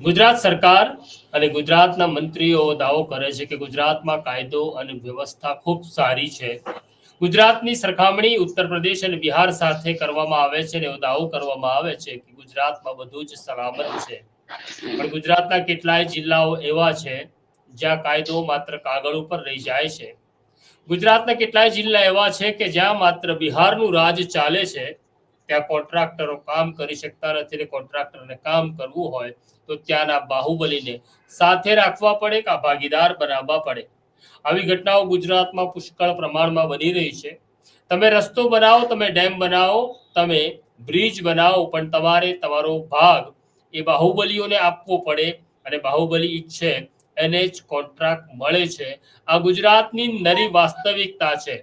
ગુજરાત સરકાર અને ગુજરાતના મંત્રીઓ દાવો કરે છે કે ગુજરાતમાં કાયદો અને વ્યવસ્થા ખૂબ સારી છે. ગુજરાતની સરખામણી ઉત્તર પ્રદેશ અને બિહાર સાથે કરવામાં આવે છે અને એવો દાવો કરવામાં આવે છે કે ગુજરાતમાં બધું જ સલામત છે. પણ ગુજરાતના કેટલાય જિલ્લાઓ એવા છે જ્યાં કાયદો માત્ર કાગળ ઉપર રહી જાય છે. ગુજરાતના કેટલાય જિલ્લા એવા છે કે જ્યાં માત્ર બિહારનું રાજ ચાલે છે ત્યાં કોન્ટ્રાક્ટરો કામ કરી શકતા નથી ને કોન્ટ્રાક્ટરને કામ કરવું હોય તો ત્યાંના બાહુબલીને સાથે રાખવા પડે કે ભાગીદાર બનાવવા પડે. આવી ઘટનાઓ ગુજરાતમાં પુષ્કળ પ્રમાણમાં બની રહી છે. તમે રસ્તો બનાવો, તમે ડેમ બનાવો, તમે બ્રિજ બનાવો, પણ તમારે તમારો ભાગ એ બાહુબલીઓને આપવો પડે અને બાહુબલી ઈચ્છે એને જ કોન્ટ્રાક્ટ મળે છે. આ ગુજરાતની નરી વાસ્તવિકતા છે.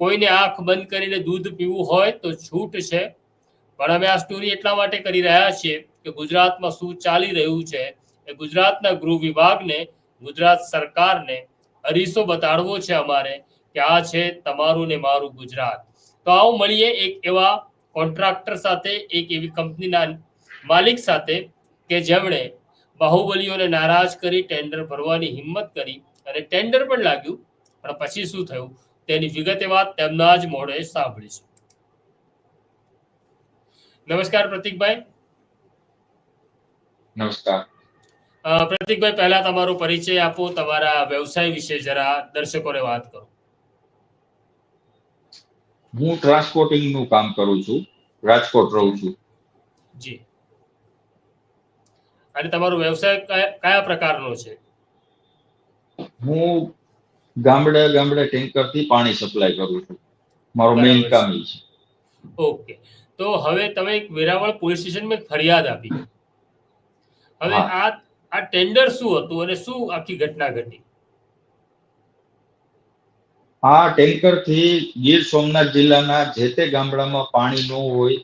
કોઈને આંખ બંધ કરીને દૂધ પીવું હોય તો છૂટ છે. પણ અમે આ સ્ટોરી એટલા માટે કરી રહ્યા છીએ કે ગુજરાતમાં શું ચાલી રહ્યું છે એ ગુજરાતના ગૃહ વિભાગને, ગુજરાત સરકારને અરીસો બતાડવો છે અમારે કે આ છે તમારું ને મારું ગુજરાત. તો આવો મળીએ એક એવા કોન્ટ્રાક્ટર સાથે, એક એવી કંપનીના માલિક સાથે કે જેમણે બાહુબલીઓને નારાજ કરી ટેન્ડર ભરવાની હિંમત કરી અને ટેન્ડર પણ લાગ્યું. પણ પછી શું થયું? તેની વિગતે વાત તેમના જ મોઢે સાંભળીશું. નમસ્કાર પ્રતિકભાઈ. નમસ્કાર. પ્રતિકભાઈ પહેલા તમારો પરિચય આપો તમારા વ્યવસાય વિશે જરા દર્શકોને વાત કરો. હું ટ્રાન્સપોર્ટિંગનું કામ કરું છું રાજકોટ રહું છું. જી. અને તમારો વ્યવસાય કયા પ્રકારનો છે? હું ગામડે ગામડે ટેન્કરથી પાણી સપ્લાય કરું છું. મારો મેઇન કામ છે. ઓકે. તો હવે તમે એક વેરાવળ પોલીસ સ્ટેશનમાં ફરિયાદ આપી. હવે આ આ ટેન્ડર શું હતું અને શું આખી ઘટના ઘટી? આ ટેન્કરથી ગીર સોમનાથ જિલ્લાના જે તે ગામડામાં પાણી ન હોય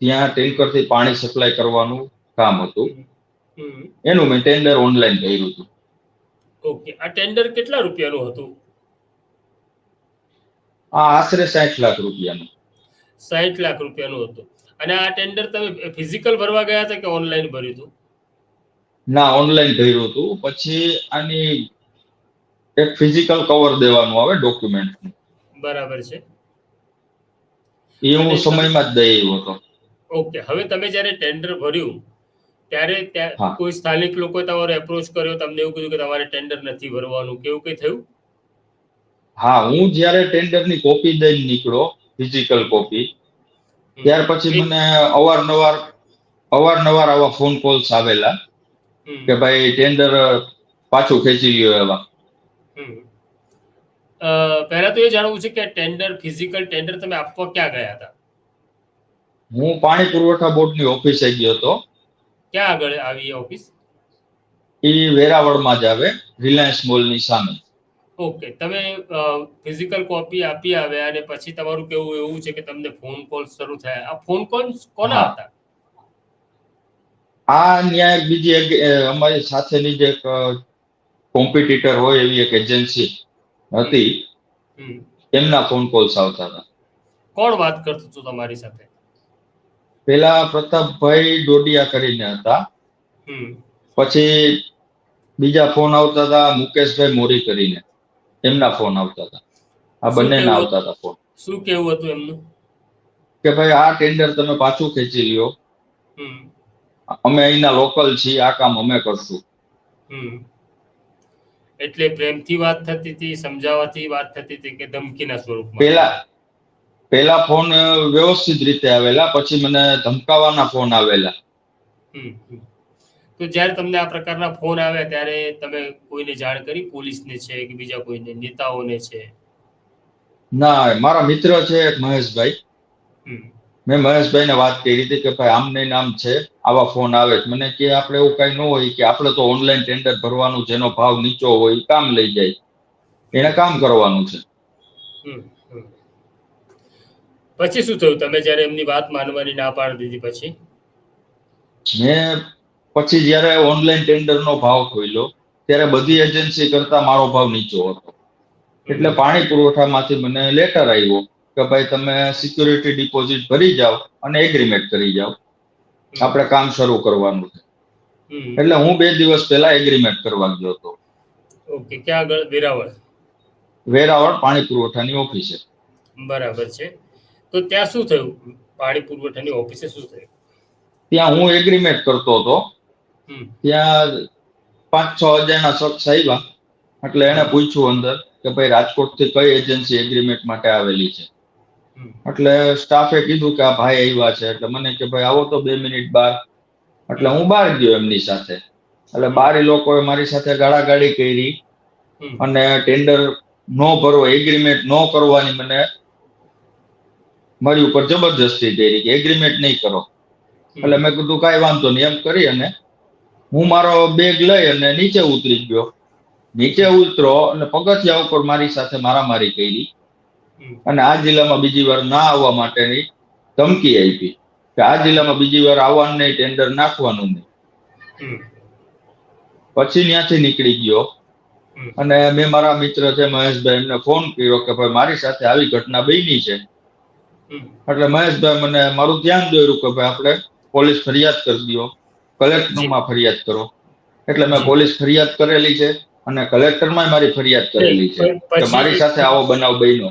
ત્યાં ટેન્કરથી પાણી સપ્લાય કરવાનું કામ હતું. એનું મેં ટેન્ડર ઓનલાઈન કર્યું હતું. ઓકે. આ ટેન્ડર કેટલા રૂપિયાનું હતું? આ આશરે સાઠ લાખ રૂપિયાનું. સાઠ લાખ રૂપિયાનું હતું. અને આ ટેન્ડર તમે ફિઝિકલ ભરવા ગયા હતા કે ઓનલાઈન ભર્યું હતું? ના ઓનલાઈન ભર્યું હતું. પછી આની એક ફિઝિકલ કવર દેવાનું આવે ડોક્યુમેન્ટ બરાબર છે. એ હું સમયમાં જ દઈ આવ્યો હતો. ઓકે હવે તમે જ્યારે ટેન્ડર ભર્યું ત્યારે ત્યાં કોઈ સ્થાનિક લોકોએ તમારો એપ્રોચ કર્યો તમને એવું કીધું કે તમારે ટેન્ડર નથી ભરવાનું કેવું કઈ થયું? હા હું જ્યારે ટેન્ડરની કોપી દઈને નીકળ્યો ફિઝિકલ કોપી ત્યાર પછી મને અવારનવાર અવારનવાર આવા ફોન કોલ્સ આવેલા કે ભાઈ ટેન્ડર પાછું ખેંચી લ્યો એવા. પહેલા તો એ જાણવું છે કે ટેન્ડર ફિઝિકલ ટેન્ડર તમે આપવા ક્યાં ગયા હતા? હું પાણી પુરવઠા બોર્ડની ઓફિસે ગયો હતો. ક્યાં આગળ આવી ઓફિસ? એ વેરાવળમાં જ આવે રિલાયન્સ મોલની સામે. ઓકે તમે ફિઝિકલ કોપી આપી આવ્યા અને પછી તમારું કેવું એવું છે કે તમને ફોન કોલ શરૂ થયા? આ ફોન કોલ કોના હતા? આ ન્યાય બીજી એક અમારી સાથેની જે એક કોમ્પિટિટર હોય એવી એક એજન્સી હતી. એમના ફોન કોલ્સ આવતા હતા. કોણ વાત કરતું હતું તમારી સાથે? પેલા પ્રતાપભાઈ ડોડિયા કરીને હતા. પછી બીજા ફોન આવતા હતા મુકેશભાઈ મોરી કરીને. એમના ફોન આવતા હતા. આ બંનેના આવતા હતા ફોન શું કેવું હતું એમનું? કે ભાઈ આ ટેન્ડર તમે પાછું ખેંચી લ્યો. અમે અહીંના લોકલ છીએ આ કામ અમે કરશું. હમ. એટલે પ્રેમથી વાત થતી હતી સમજાવવાથી વાત થતી હતી કે ધમકીના સ્વરૂપમાં? પેલા પેલા ફોન વ્યવસ્થિત રીતે આવેલા પછી મને ધમકાવાના ફોન આવેલા. તો જ્યારે તમને આ પ્રકારના ફોન આવ્યા ત્યારે તમે કોઈને જાણ કરી? પોલીસને છે કે બીજા કોઈને? નેતાઓને છે? ના મારા મિત્ર છે મહેશભાઈ. મેં મહેશભાઈને વાત કરી હતી કે ભાઈ આમ ને નામ છે આવા ફોન આવે છે. મને કે આપણે એવું કઈ ન હોય કે આપણે તો ઓનલાઈન ટેન્ડર ભરવાનું જેનો ભાવ નીચો હોય કામ લઈ જાય. એને કામ કરવાનું છે. પછી શું થયું? તમે જ્યારે એમની વાત માનવાની ના પાડી દીધી પછી? મેં પછી જ્યારે ઓનલાઈન ટેન્ડરનો ભાવ ખોલ્યો ત્યારે બધી એજન્સી કરતા મારો ભાવ નીચો હતો. એટલે પાણી પુરવઠામાંથી મને લેટર આવ્યો કે ભાઈ તમે સિક્યુરિટી ડિપોઝિટ ભરી જાઓ અને એગ્રીમેન્ટ કરી જાઓ. આપણે કામ શરૂ કરવાનું છે. એટલે હું બે દિવસ પહેલા એગ્રીમેન્ટ કરવા ગયો હતો. ઓકે ક્યાં આગળ? વેરાવળ? વેરાવળ પાણી પુરવઠાની ઓફિસે. બરાબર છે. તો ત્યાં શું થયું? પાણી પુરવઠાની ઓફિસે શું થયું? ત્યાં હું એગ્રીમેન્ટ કરતો હતો. ત્યાં પાંચ છ હજારના શખ્સ આવ્યા. એટલે એને પૂછ્યું અંદર કે ભાઈ રાજકોટથી કઈ એજન્સી એગ્રીમેન્ટ માટે આવેલી છે? એટલે સ્ટાફે કીધું કે આ ભાઈ આવ્યા છે. એટલે મને કે ભાઈ આવો તો બે મિનિટ બાર. એટલે હું બહાર ગયો એમની સાથે. એટલે બાર લોકોએ મારી સાથે ગાળાગાળી કરી. અને ટેન્ડર નો ભરવો એગ્રીમેન્ટ નો કરવાની મને મારી ઉપર જબરજસ્તી કરી કે એગ્રીમેન્ટ નહીં કરો. એટલે મેં કીધું કાંઈ વાંધો નહીં. એમ કરી અને હું મારો બેગ લઈ અને નીચે ઉતરી ગયો. નીચે ઉતરો અને પગથિયા ઉપર મારી સાથે મારામારી કરી. અને આ જિલ્લામાં બીજી વાર ના આવવા માટેની ધમકી આપી. કે આ જિલ્લામાં બીજી વાર આવવાનું નહીં ટેન્ડર નાખવાનું નહીં. પછી ત્યાંથી નીકળી ગયો. અને મેં મારા મિત્ર છે મહેશભાઈ એમને ફોન કર્યો કે ભાઈ મારી સાથે આવી ઘટના બની છે. એટલે મહેશભાઈ મને મારું ધ્યાન દોર્યું કે ભાઈ આપણે પોલીસ ફરિયાદ કરી દો. કલેક્ટરમાં ફરિયાદ કરો. એટલે મેં પોલીસ ફરિયાદ કરેલી છે અને કલેક્ટરમાં મારી ફરિયાદ કરેલી છે. કે મારી સાથે આવો બનાવ બન્યો.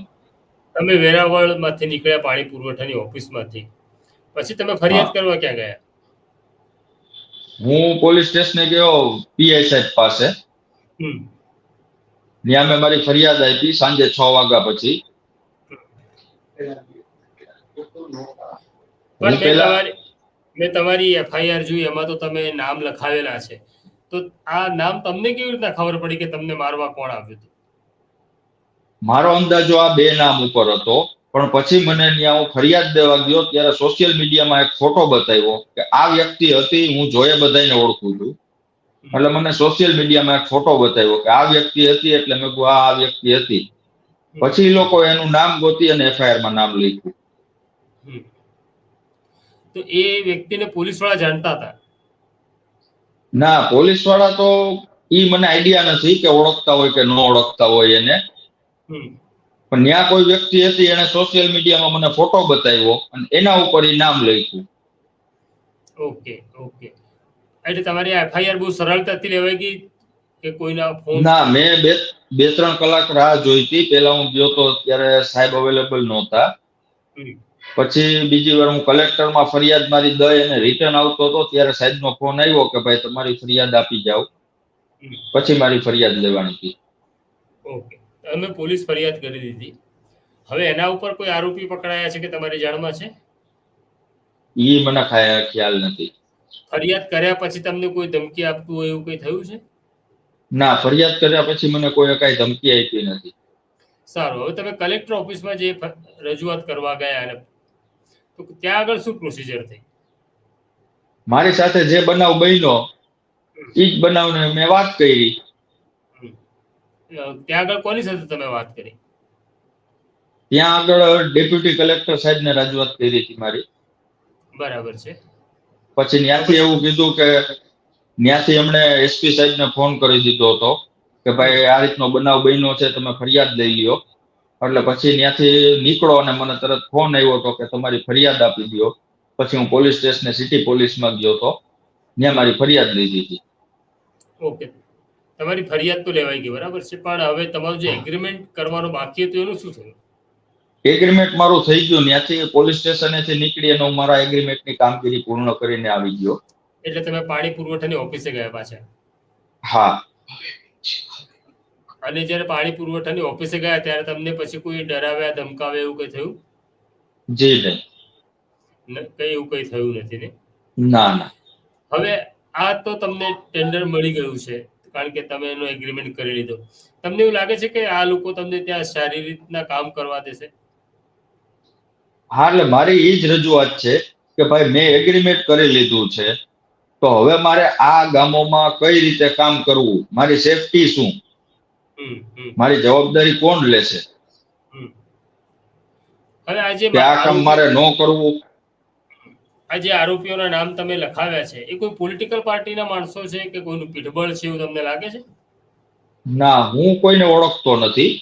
તમે વેરાવળમાંથી નીકળ્યા પાણી પુરવઠાની ઓફિસમાંથી. પછી તમે ફરિયાદ કરવા ક્યાં ગયા? હું પોલીસ સ્ટેશને ગયો પીઆઈ સાહેબ પાસે. ત્યાં મેં મારી ફરિયાદ આપી સાંજે છ વાગ્યા પછી. પણ મેં તમારી એફઆઈઆર જોઈ એમાં તો તમે નામ લખાવેલા છે. તો આ નામ તમને કેવી રીતના ખબર પડી કે તમને મારવા કોણ આવ્યું હતું? મારો અંદાજો આ બે નામ ઉપર હતો પણ પછી મને ત્યાં હું ફરિયાદ દેવા ગયો ત્યારે સોશિયલ મીડિયામાં એક ફોટો બતાવ્યો કે આ વ્યક્તિ હતી હું જોયે બધાને ઓળખું છું. એટલે મને સોશિયલ મીડિયામાં એક ફોટો બતાવ્યો કે આ વ્યક્તિ હતી એટલે મેં કહું આ આ વ્યક્તિ હતી. પછી લોકો એનું નામ ગોતી અને એફઆઈઆરમાં નામ લખ્યું. તો એ વ્યક્તિને પોલીસવાળા જાણતા હતા? ના પોલીસવાળા તો ઈ મને આઈડિયા નથી કે ઓળખતા હોય કે ન ઓળખતા હોય એને. પણ ત્યાં કોઈ વ્યક્તિ હતી એને સોશિયલ મીડિયામાં મને ફોટો બતાવ્યો અને એના ઉપર એ નામ લખ્યું. Okay okay. એટલે તમારી એફઆઈઆર બહુ સરળતાથી લેવાઈ ગઈ કે કોઈના ફોન ના મેં બે બે ત્રણ કલાક રાહ જોઈતી પેલા હું ગયો તો ત્યારે સાહેબ અવેલેબલ નહોતા. પછી બીજી વાર હું કલેક્ટરમાં ફરિયાદ મારી દઈ અને રિટર્ન આવતો હતો ત્યારે સાહેબનો ફોન આવ્યો કે ભાઈ તમારી ફરિયાદ આપી જાઓ. પછી મારી ફરિયાદ લેવાની હતી. ઓકે. અમે પોલીસ ફરિયાદ કરી દીધી. હવે એના ઉપર કોઈ આરોપી પકડાયા છે કે તમારી જાણમાં છે? એ મને ખાયા ખ્યાલ નથી. ફરિયાદ કર્યા પછી તમને કોઈ ધમકી આપતું હોય એવું કંઈ થયું છે? ના ફરિયાદ કર્યા પછી મને કોઈ કાંઈ ધમકી આપી નથી. સારું. હવે તમે કલેક્ટર ઓફિસમાં જે રજૂઆત કરવા ગયા અને તો ત્યાં આગળ શું પ્રોસિજર થઈ? મારી સાથે જે બનાવ બન્યો એ જ બનાવને મેં વાત કરી. ત્યાં આગળ કોની સાથે તમે વાત કરી? ત્યાં આગળ ડેપ્યુટી કલેક્ટર સાહેબને રજૂઆત કરી હતી મારી. બરાબર છે. પછી ત્યાંથી એવું કીધું કે ત્યાંથી એમણે એસપી સાહેબને ફોન કરી દીધો હતો. કે ભાઈ આ રીતનો બનાવ બન્યો છે તમે ફરિયાદ લઈ લ્યો. એટલે પછી ત્યાંથી નીકળો અને મને તરત ફોન આવ્યો હતો કે તમારી ફરિયાદ આપી દો પછી હું પોલીસ સ્ટેશને સિટી પોલીસમાં ગયો હતો ત્યાં મારી ફરિયાદ લીધી. હતી ઓકે. તમારી ફરિયાદ તો લેવાઈ ગઈ બરાબર છે પણ હવે તમારું જે એગ્રીમેન્ટ કરવાનું બાકી હતું એનું શું થયું? એગ્રીમેન્ટ મારું થઈ ગયું ત્યાંથી પોલીસ સ્ટેશનેથી નીકળી અને હું મારા એગ્રીમેન્ટની કામગીરી પૂર્ણ કરીને આવી ગયો. એટલે તમે પાણી પુરવઠાની ઓફિસે ગયા પાછા? હા. અને જ્યારે પાણી પુરવઠાની ઓફિસે ગયા ત્યારે તમને પછી કોઈ ડરાવ્યા ધમકાવ્યા એવું કઈ થયું? જી નહીં કઈ એવું કંઈ થયું નથી ને? ના ના. હવે આ તો તમને ટેન્ડર મળી ગયું છે કારણ કે તમે એનો એગ્રીમેન્ટ કરી લીધો. તમને એવું લાગે છે કે આ લોકો તમને ત્યાં સારી રીતના કામ કરવા દેશે? હા એટલે મારી એ જ રજૂઆત છે કે ભાઈ મેં એગ્રીમેન્ટ કરી લીધું છે. તો હવે મારે આ ગામોમાં કઈ રીતે કામ કરવું? મારી સેફટી શું? મારી જવાબદારી કોણ લેશે? કે આ કામ મારે ન કરવું. આ જે આરોપીઓના નામ તમે લખાવ્યા છે એ કોઈ પોલિટિકલ પાર્ટીના માણસો છે કે કોઈનું પીઠબળ છે એવું તમને લાગે છે? ના હું કોઈને ઓળખતો નથી.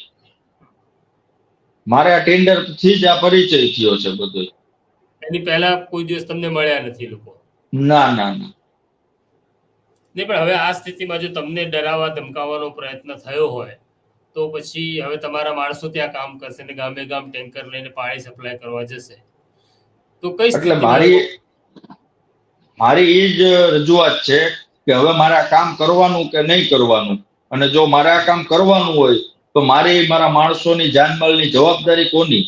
મારે આ ટેન્ડરથી જ આ પરિચય થયો છે બધો એની પહેલા કોઈ દિવસ તમને મળ્યા નથી લોકો? ના ના ના. નહીં પણ હવે આ સ્થિતિમાં જો તમને ડરાવવા ધમકાવવાનો પ્રયત્ન થયો હોય તો પછી હવે તમારા માણસો ત્યાં કામ કરશે ને ગામે ગામ ટેન્કર લઈને પાણી સપ્લાય કરવા જશે. તો કઈ એટલે મારી મારી એ જ રજૂઆત છે કે હવે મારે આ કામ કરવાનું કે નહીં કરવાનું? અને જો મારે આ કામ કરવાનું હોય તો મારી મારા માણસોની જાનમાલની જવાબદારી કોની.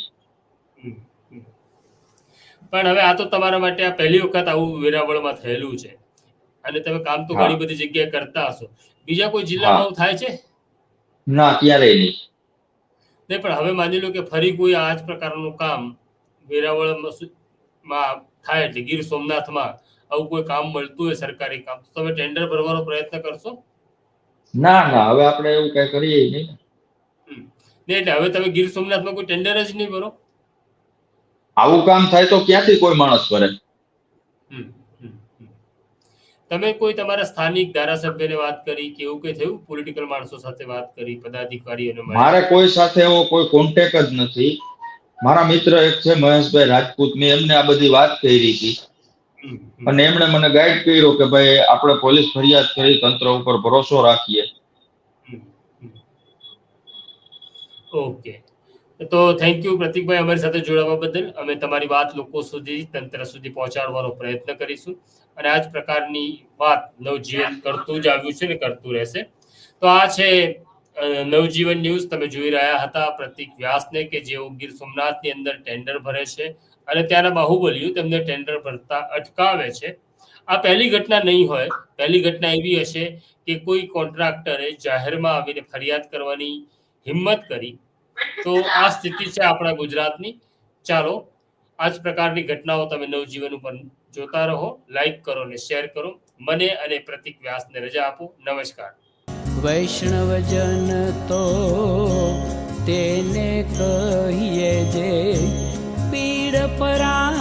પણ હવે આ તો તમારા માટે આ પહેલી વખત આવું વેરાવળમાં થયેલું છે. અને તમે કામ તો ઘણી બધી જગ્યાએ કરતા હશો. બીજા કોઈ જિલ્લામાં આવું થાય છે? ના અત્યારે નહીં. નહીં પણ હવે માની લો કે ફરી કોઈ આ જ પ્રકારનું કામ વેરાવળમાં માં થાય એટલે ગીર સોમનાથમાં આવું કોઈ કામ મળતું હોય સરકારી કામ તો તમે ટેન્ડર ભરવાનો પ્રયત્ન કરશો? ના ના હવે આપણે એવું કઈ કરીએ નહીં. નહીં એટલે હવે તમે ગીર સોમનાથમાં કોઈ ટેન્ડર જ નહીં ભરો? આવું કામ થાય તો ક્યાંથી કોઈ માણસ હમ. તમે કોઈ તમારા સ્થાનિક ધારાસભ્યને વાત કરી કે એવું કે થયું? પોલિટિકલ માણસો સાથે વાત કરી પદાધિકારીઓને? મારે કોઈ સાથે એવો કોઈ કોન્ટેક જ નથી. મારા મિત્ર એક છે મહેશભાઈ રાજપૂત મેં એમને આ બધી વાત કરી હતી. અને એમણે મને ગાઈડ કર્યો કે ભાઈ આપણે પોલીસ ફરિયાદ કરી તંત્ર ઉપર ભરોસો રાખીએ. ઓકે. તો થેન્ક યુ પ્રતિકભાઈ અમારી સાથે જોડાવા બદલ. અમે તમારી વાત લોકો સુધી તંત્ર સુધી પહોંચાડવાનો પ્રયત્ન કરીશું. અને આ જ પ્રકારની વાત નવજીવન કરતું જ આવ્યું છે ને કરતું રહેશે. તો આ છે નવજીવન ન્યૂઝ. તમે જોઈ રહ્યા હતા પ્રતિક વ્યાસને કે જેઓ ગીર સોમનાથની અંદર ટેન્ડર ભરે છે અને ત્યાંના બાહુબલીઓ તેમને ટેન્ડર ભરતા અટકાવે છે. આ પહેલી ઘટના નહીં હોય. પહેલી ઘટના એવી હશે કે કોઈ કોન્ટ્રાક્ટરે જાહેરમાં આવીને ફરિયાદ કરવાની હિંમત કરી. તો આ સ્થિતિ છે આપણા ગુજરાતની. ચાલો આ જ પ્રકારની ઘટનાઓ તમે નવજીવન ઉપર જોતા રહો લાઈક કરો અને શેર કરો. મને અને પ્રતિક વ્યાસને રજા આપો. નમસ્કાર. વૈષ્ણવજન તો તેને કહીએ જે પીડ પરા